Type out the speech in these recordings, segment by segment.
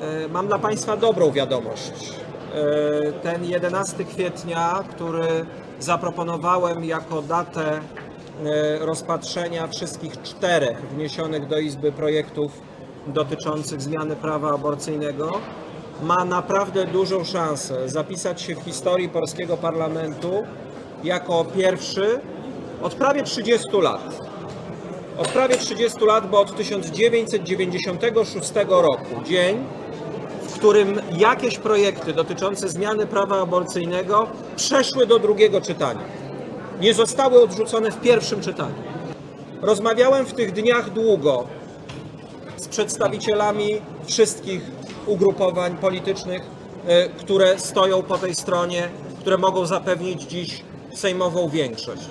E, Mam dla Państwa dobrą wiadomość. E, Ten 11 kwietnia, który zaproponowałem jako datę e, rozpatrzenia wszystkich czterech wniesionych do Izby projektów dotyczących zmiany prawa aborcyjnego, ma naprawdę dużą szansę zapisać się w historii polskiego parlamentu jako pierwszy od prawie 30 lat od prawie 30 lat, bo od 1996 roku, dzień, w którym jakieś projekty dotyczące zmiany prawa aborcyjnego przeszły do drugiego czytania. Nie zostały odrzucone w pierwszym czytaniu. Rozmawiałem w tych dniach długo z przedstawicielami wszystkich ugrupowań politycznych, e, które stoją po tej stronie, które mogą zapewnić dziś sejmową większość.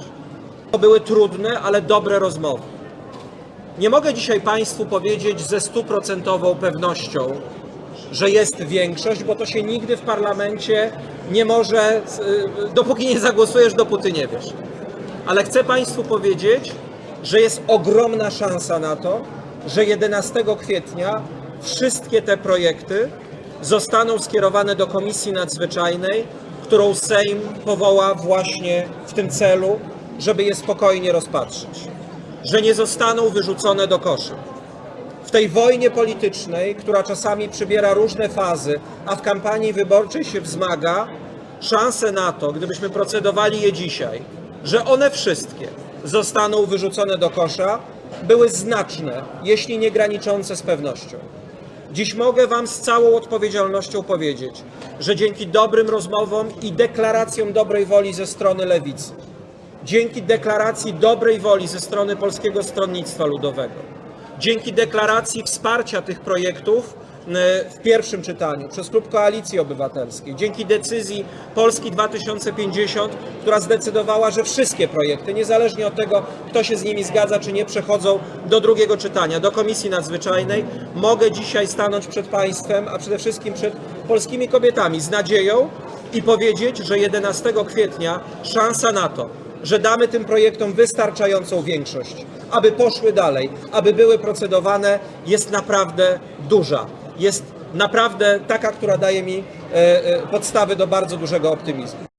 To były trudne, ale dobre rozmowy. Nie mogę dzisiaj Państwu powiedzieć ze stuprocentową pewnością, że jest większość, bo to się nigdy w parlamencie nie może, y, dopóki nie zagłosujesz, dopóty nie wiesz. Ale chcę Państwu powiedzieć, że jest ogromna szansa na to, że 11 kwietnia wszystkie te projekty zostaną skierowane do Komisji Nadzwyczajnej, którą Sejm powoła właśnie w tym celu, żeby je spokojnie rozpatrzyć że nie zostaną wyrzucone do kosza. W tej wojnie politycznej, która czasami przybiera różne fazy, a w kampanii wyborczej się wzmaga, szanse na to, gdybyśmy procedowali je dzisiaj, że one wszystkie zostaną wyrzucone do kosza, były znaczne, jeśli nie graniczące z pewnością. Dziś mogę Wam z całą odpowiedzialnością powiedzieć, że dzięki dobrym rozmowom i deklaracjom dobrej woli ze strony lewicy, dzięki deklaracji dobrej woli ze strony Polskiego Stronnictwa Ludowego, dzięki deklaracji wsparcia tych projektów e, w pierwszym czytaniu przez Klub Koalicji Obywatelskiej, dzięki decyzji Polski 2050, która zdecydowała, że wszystkie projekty, niezależnie od tego, kto się z nimi zgadza czy nie, przechodzą do drugiego czytania, do Komisji Nadzwyczajnej, mogę dzisiaj stanąć przed Państwem, a przede wszystkim przed polskimi kobietami z nadzieją i powiedzieć, że 11 kwietnia szansa na to, że damy tym projektom wystarczającą większość, aby poszły dalej, aby były procedowane, jest naprawdę duża. Jest naprawdę taka, która daje mi e, e, podstawy do bardzo dużego optymizmu.